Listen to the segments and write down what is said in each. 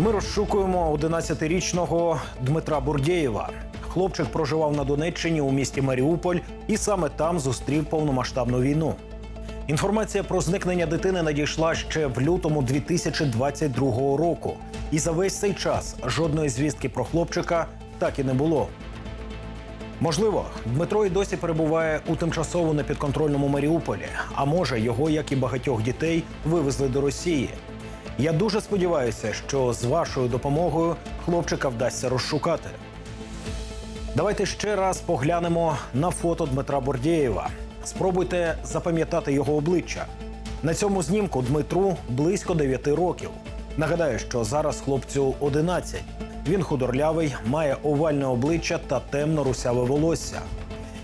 Ми розшукуємо 11-річного Дмитра Бурдєєва. Хлопчик проживав на Донеччині у місті Маріуполь і саме там зустрів повномасштабну війну. Інформація про зникнення дитини надійшла ще в лютому 2022 року. І за весь цей час жодної звістки про хлопчика так і не було. Можливо, Дмитро і досі перебуває у тимчасово непідконтрольному Маріуполі, а може, його, як і багатьох дітей, вивезли до Росії. Я дуже сподіваюся, що з вашою допомогою хлопчика вдасться розшукати. Давайте ще раз поглянемо на фото Дмитра Бордєєва. Спробуйте запам'ятати його обличчя. На цьому знімку Дмитру близько 9 років. Нагадаю, що зараз хлопцю 11. Він худорлявий, має овальне обличчя та темно-русяве волосся.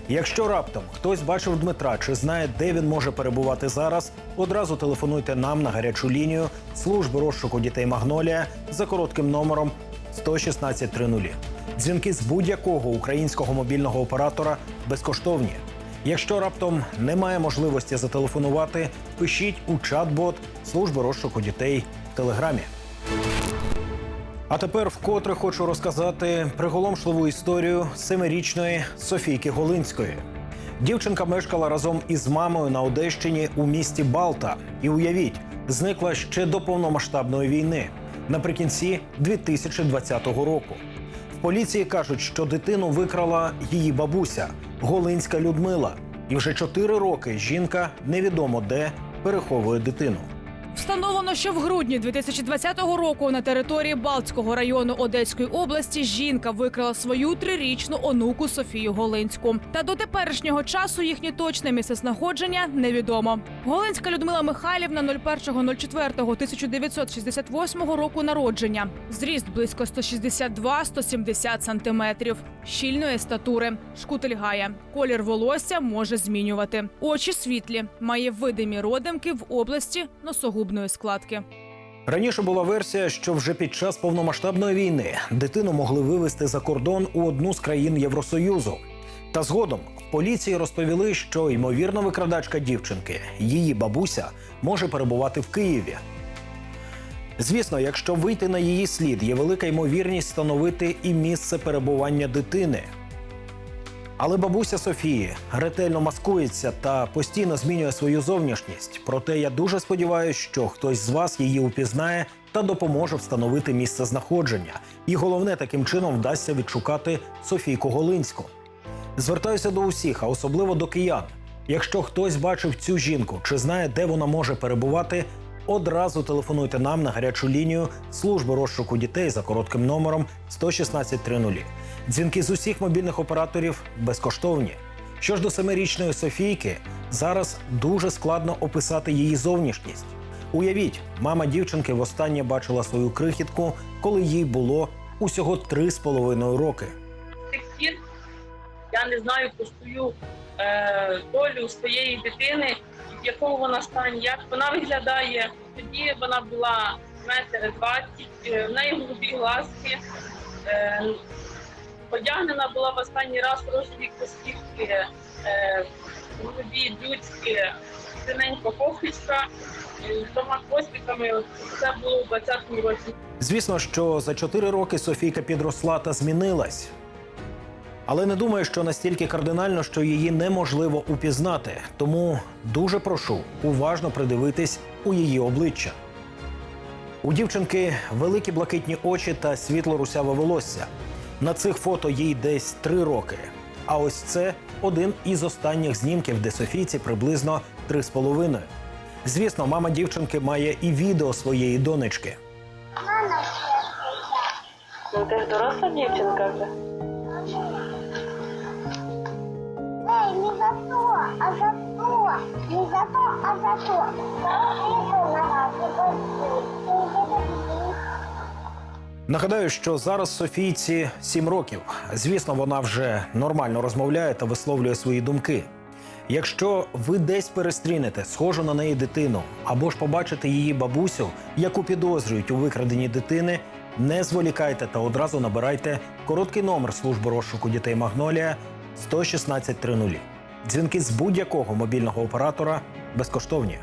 Якщо раптом хтось бачив Дмитра чи знає, де він може перебувати зараз, одразу телефонуйте нам на гарячу лінію служби розшуку дітей Магнолія за коротким номером 11630. Дзвінки з будь-якого українського мобільного оператора безкоштовні. Якщо раптом немає можливості зателефонувати, пишіть у чат-бот служби розшуку дітей в телеграмі. А тепер вкотре хочу розказати приголомшливу історію семирічної Софійки Голинської. Дівчинка мешкала разом із мамою на Одещині у місті Балта. І уявіть, зникла ще до повномасштабної війни наприкінці 2020 року. В поліції кажуть, що дитину викрала її бабуся Голинська Людмила. І вже чотири роки жінка невідомо де переховує дитину. Встановлено, що в грудні 2020 року на території Балтського району Одеської області жінка викрала свою трирічну онуку Софію Голинську. Та до теперішнього часу їхнє точне місцезнаходження невідомо. Голинська Людмила Михайлівна 01.04.1968 року народження. Зріст близько 162-170 сантиметрів. Щільної статури, шкутильгає. Колір волосся може змінювати. Очі світлі, має видимі родимки в області носогубної складки. Раніше була версія, що вже під час повномасштабної війни дитину могли вивезти за кордон у одну з країн Євросоюзу. Та згодом в поліції розповіли, що ймовірна викрадачка дівчинки, її бабуся, може перебувати в Києві. Звісно, якщо вийти на її слід, є велика ймовірність встановити і місце перебування дитини. Але бабуся Софії ретельно маскується та постійно змінює свою зовнішність. Проте я дуже сподіваюся, що хтось з вас її упізнає та допоможе встановити місце знаходження. І головне, таким чином вдасться відшукати Софійку Голинську. Звертаюся до усіх, а особливо до киян. Якщо хтось бачив цю жінку чи знає, де вона може перебувати, одразу телефонуйте нам на гарячу лінію служби розшуку дітей за коротким номером 11630. Дзвінки з усіх мобільних операторів безкоштовні. Що ж до семирічної Софійки, зараз дуже складно описати її зовнішність. Уявіть, мама дівчинки востаннє бачила свою крихітку, коли їй було усього три з половиною роки. Тих я не знаю про свою е, долю своєї дитини, в якому вона стані, як вона виглядає. Тоді вона була метр двадцять, е, в неї голубі глазки. Е, одягнена була в останній раз в рожеві костівки, е, голубі блюдські, синенька кофточка, е, двома хвостиками. Це було у 20-му році. Звісно, що за чотири роки Софійка підросла та змінилась. Але не думаю, що настільки кардинально, що її неможливо упізнати. Тому дуже прошу уважно придивитись у її обличчя. У дівчинки великі блакитні очі та світло-русяве волосся. На цих фото їй десь три роки. А ось це один із останніх знімків, де Софійці приблизно три з половиною. Звісно, мама дівчинки має і відео своєї донечки. Ну ти ж доросла дівчинка вже. Не за то, а за то. Не за то, а за то. Нагадаю, що зараз Софійці 7 років. Звісно, вона вже нормально розмовляє та висловлює свої думки. Якщо ви десь перестрінете схожу на неї дитину, або ж побачите її бабусю, яку підозрюють у викраденні дитини, не зволікайте та одразу набирайте короткий номер служби розшуку дітей Магнолія 11630. Дзвінки з будь-якого мобільного оператора безкоштовні.